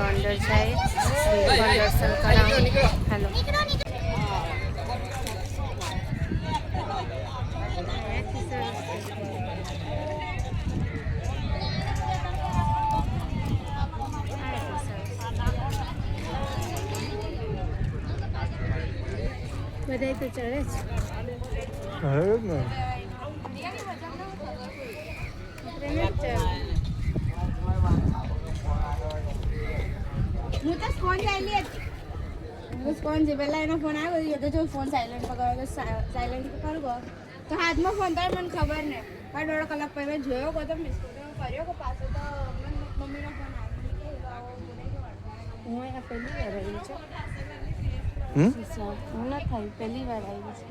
હાલો અંદર જાય શ્રીફળ દર્શન કરાવો હાલો બધાય તો ચડે જ હવે જ ને આપણે નથી ચડવું. હું તો સ્પોન્જ આવેલી હતી હું સ્પોન્જ પહેલા એનો ફોન આવ્યો હતો તો જો ફોન સાયલેન્ટ પકડો સાયલેન્ટ પર તો હાથમાં ફોન તો મને ખબર નહીં પણ દોઢ કલાક પહેલાં મેં જોયો કહો તો મિસ કર્યો કે પાછો તો મમ્મીનો ફોન આવ્યો. હું એના પહેલી વાર આવી છું. હું ન થાય પહેલી વાર આવી છું.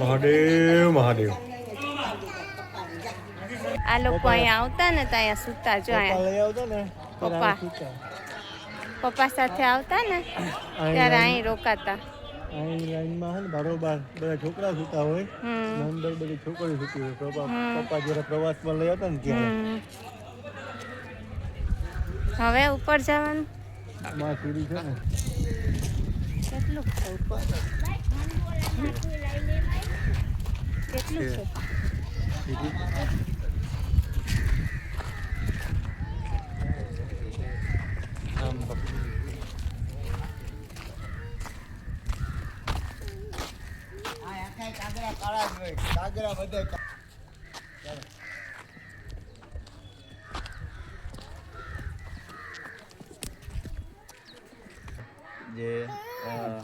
મહાદેવ મહાદેવ. આ લોકો અહીંયા આવતા ને તો અહીંયા સૂતા જો લઈ આવતો ને પપ્પા. પપ્પા સાથે આવતા ને ત્યારે અહીં રોકાતા. અહીં લાઈનમાં હે ને બારોબાર બધા છોકરા સૂતા હોય. અંદર બધી સુતી હોય. પપ્પા. પપ્પા જ્યારે પ્રવાસમાં લઈ આવતા ને ત્યારે. હવે ઉપર જવાનું? માં સીડી છે ને. કેટલું ઉપર કેટલું છે સીડી આમ પપ્પા. કાગરા કાળા જ હોય. કાગરા બધે જે અ,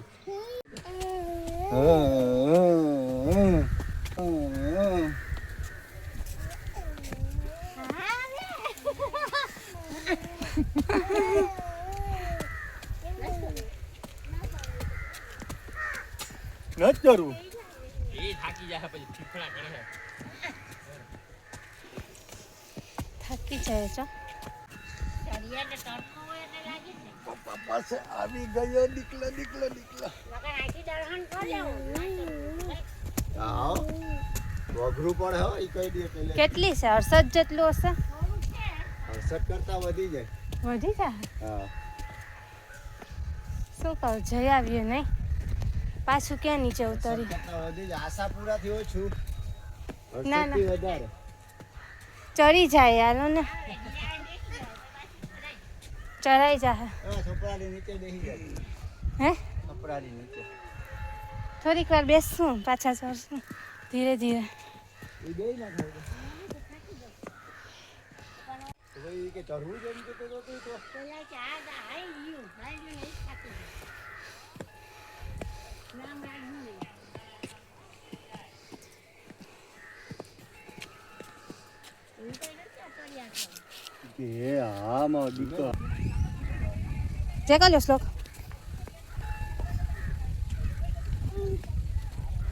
નથી કરવું થાકી જાય છો પપ્પા પાસે આવી ગયો નીકળે નીકળે નીકળે આવો વઘરું પડે હો ઈ કહી દે પેલે કેટલી છે? અડસઠ જેટલું હશે? હર્ષદ કરતા વધી જાય. વધી જાય? હા. શું કહું જઈ આવીએ નહીં? પાછું ક્યાં નીચે ઉતરી? આશા પૂરા થયો છું ના, ના. ચડી જાય હાલો ને. ચડાઈ જાય હા? થોડીક વાર બેસશું પાછા ચડશું ધીરે ધીરે. એ હા મો દીકો જે કર્યો શ્લોક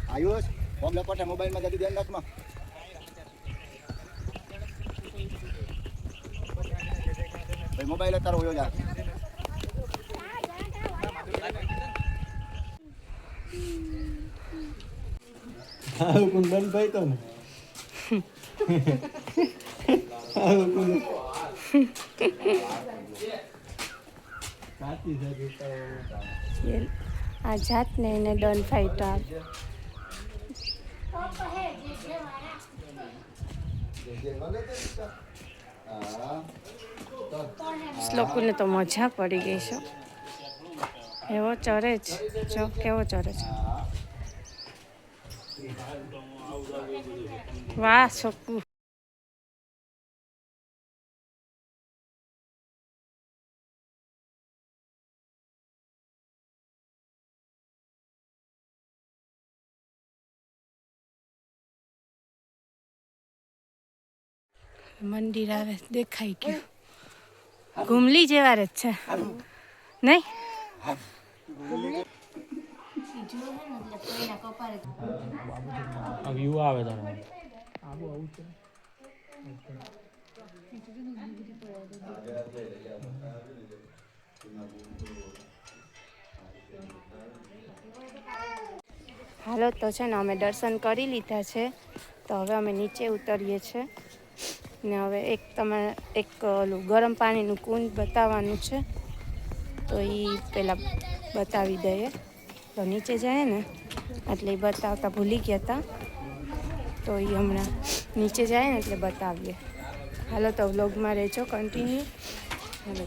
આયુષ ફોન લપટે મોબાઈલમાં જલ્દી ધ્યાન રાખમાં ભાઈ મોબાઈલ તારો હોયો જા હા કુંદન ભાઈ તો ને તો એ- આ જાતને એને ડન ફાઈટ આપ. શ્લોકુને તો મજા પડી ગઈ છે. એવો ચરે જ. જો કેવો ચરે છે. વાહ શકુ. મંદિર આવે દેખાઈ ગયું ઘુમલી જેવા જ છે. નહીં? વ્યૂ આવે તારે. હાલો તો છે ને અમે દર્શન કરી લીધા છે. તો હવે અમે નીચે ઉતરીએ છીએ. ને હવે એક તમે એક ઓલું ગરમ પાણીનું કુંડ બતાવવાનું છે. તો એ પહેલાં બતાવી દઈએ. તો નીચે જાય ને, એટલે એ બતાવતા ભૂલી ગયા હતા તો એ હમણાં નીચે જાય ને એટલે બતાવીએ. હાલો તો વ્લોગમાં રહેજો કન્ટિન્યુ હાલો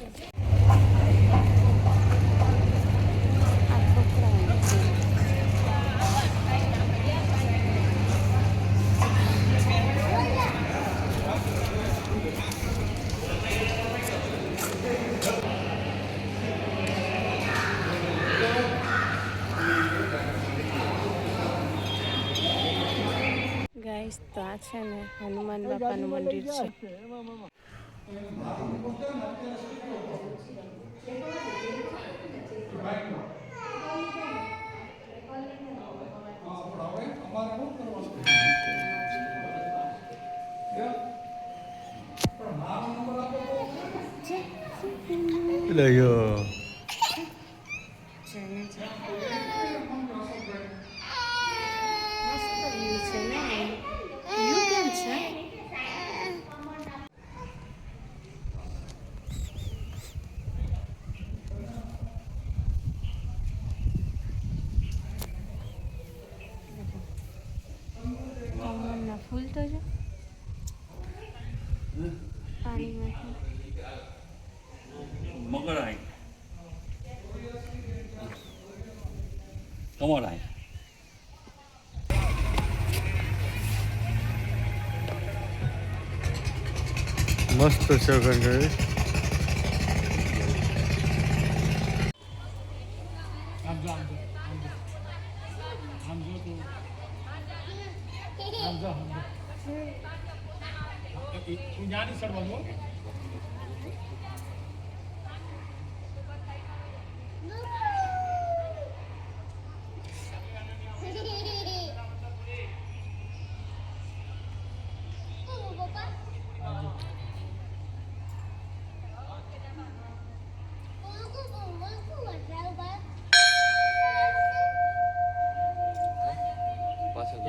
છે ને હનુમાન બાપાનું મંદિર છે. લઈ મસ્ત আমার আয় મસ્ત છે કંઈ તું જાણી સર બધું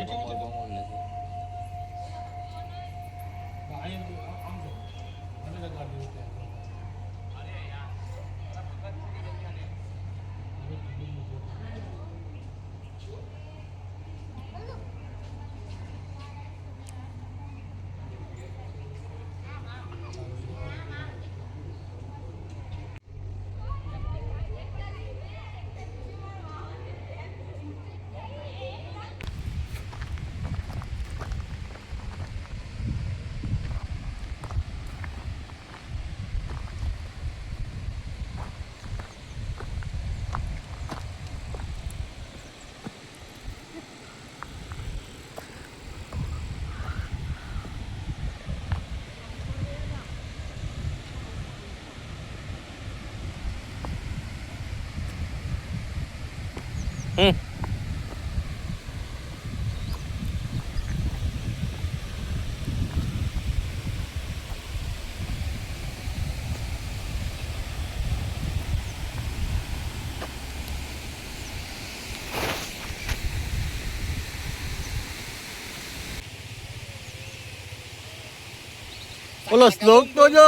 Did you need to go more? ઓલો શ્લોક તો જો.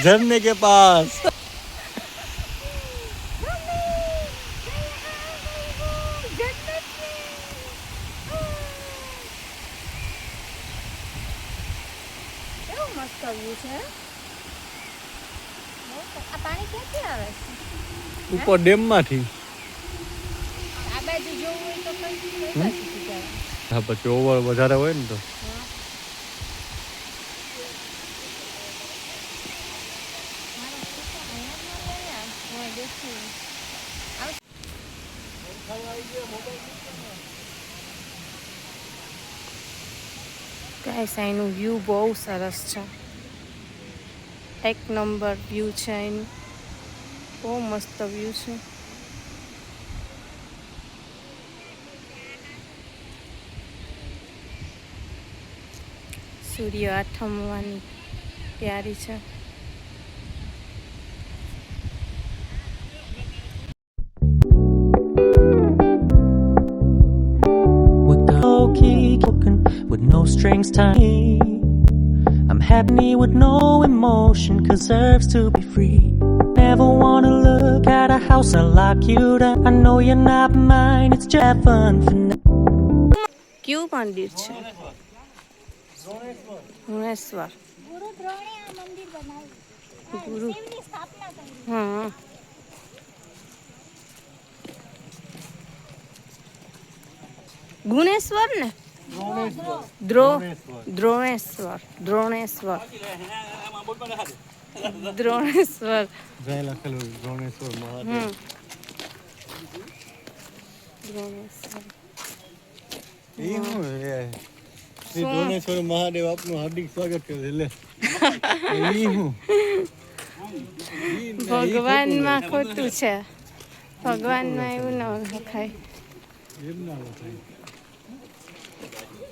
झरने के पास કેવું મસ્ત વ્યૂ છે બહુ સ- આ પાણી ક્યાંથી આવે છે ઉપર ડેમ માંથી આ બાજુ જોવું હોય તો કઈ કઈ બાજુથી જવાય? હા પછી ઓવર વધારે હોય ને તો ગાઈસ અહીંનું વ્યૂ બહુ સરસ છે. એક નંબર વ્યૂ છે અહીંનું બહુ મસ્ત વ્યૂ છે. સૂર્ય આઠમવાની તૈયારી છે. with no strings tied. I'm happy with no emotion, cause deserves to be free. Never wanna look at a house I lock you down. I know you're not mine, it's just fun for now. કયું મંદિર છે ભુવનેશ્વર ગુરુ દ્રોણે આ મંદિર બનાવ્યું ગુરુ એમની સ્થાપના કરી હા ગુણેશ્વર ને દ્રો દ્રોણેશ્વર દ્રોણેશ્વર. દ્રોણેશ્વર. દ્રોણેશ્વર. મહાદેવ આપનું હાર્દિક સ્વાગત કરે લે ભગવાનમાં ખોટું છે. ભગવાનમાં એવું ન લખાય. એમ ના લખાય દ્રોણેશ્વર મંદિરમાં આપનું હાર્દિક સ્વાગત કરે છે એમ લખાય હમ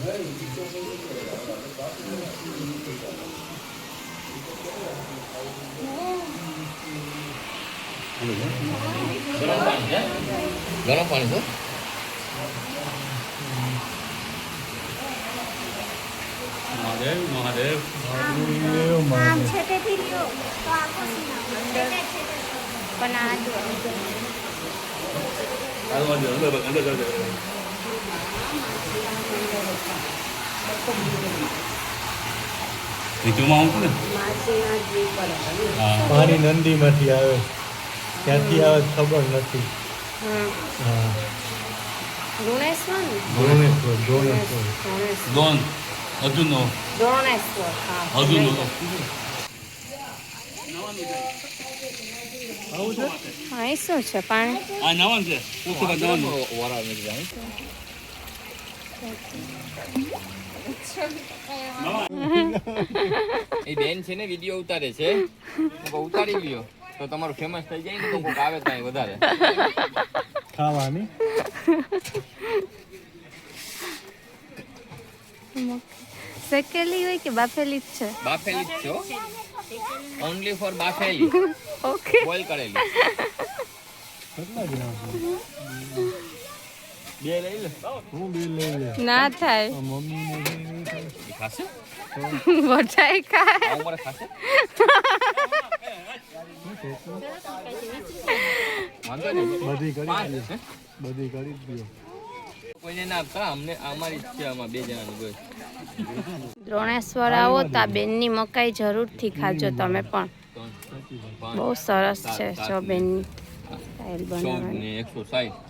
કાલ પેલા મંદિર મહાદેવ મહાદેવ આમ છેટેથી લ્યો તો આખો સીન આવે. છેટે છેટે. પણ આ જો કાલ મંદિર અંદર ઋતુમાં આવું ને હા. નંદીમાંથી આવે. ક્યાંથી આવે ખબર નથી. હા. દ્રોણેશ્વર દ્રોણેશ્વર દ્રોણેશ્વર દોન અર્જુનનો. દ્રોણેશ્વર હા. અર્જુનનો. હા એ શું છે પાણી? આ નાવાનું છે. એ બેન છે ને વીડિયો ઉતારે છે. હું કહું ઉતારી લ્યો. તો તમારું ફેમસ થઈ જાય ને તો કોઈક આવે ત્યાં વધારે. ખાવાની. શેકેલી હોય કે બાફેલી જ છે? બાફેલી જ છો? Only four બાફેલી. ઓકે બોઇલ કરેલી. કેટલા ગ્રામ છે? બે લઈ લે હું બે લઈ લે ના થાય. મમ્મી ને બધી કરી બધી કરી દીધો. કોઈને ના આપતા અમને અમારી ઈચ્છામાં બે જણાનું બસ દ્રોણેશ્વર આવો તા બેનની મકાઈ જરૂરથી ખાજો તમે પણ. બહુ સરસ છે જો બેનની સ્ટાઇલ બનાવવાની. 160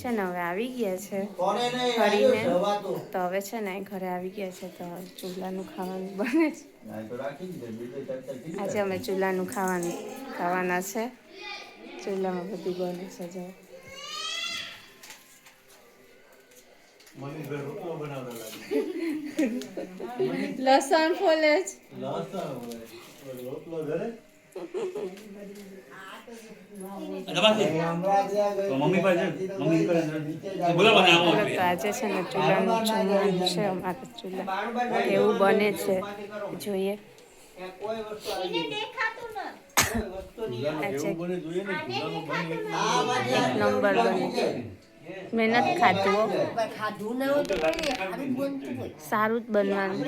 છે ને હવે આવી ગયા છે. ફરીને. તો? હવે છે ને ઘરે આવી ગયા છે તો ચૂલાનું ખાવાનું બને છે. ના, એ તો રાખી દીધે, બીજે ચર્ચા કીધી. આજે અમે ચૂલાનું ખાવાનું ખાવાના છે. ચૂલામાં બધું બને છે જો. લસણ ફોલે જ લાસા રોટલો ઘરે? આજે છે. ને ચૂલાનું જમવાનું છે અમારા ચૂલા. એવું બને છે. જોઈએ. એક નંબર બને મેં નથી ખાધું સારું જ બનવાનું.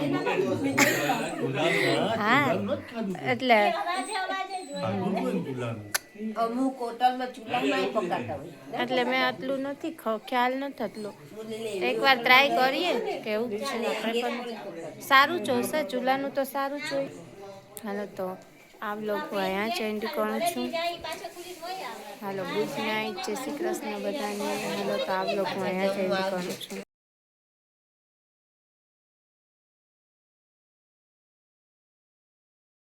હા. એટલે ખાધું હોય ને ચૂલાનું અમુક હોટલમાં ચૂલામાં પકાતા હોય. એટલે મેં આટલું નથી ખ- ખ્યાલ નથી આટલો. એકવાર ટ્રાય કરીએ કેવું છે. આપણે પણ સારું જોશે ચૂલાનું તો સારું જ હોય. હાલો તો. આ બ્લોગ અહીંયા જ એન્ડ કરું છું. હાલો ગુડ નાઇટ જય શ્રી કૃષ્ણ બધાને. હાલો તો આ બ્લોગ અહીંયા જ એન્ડ કરું છું.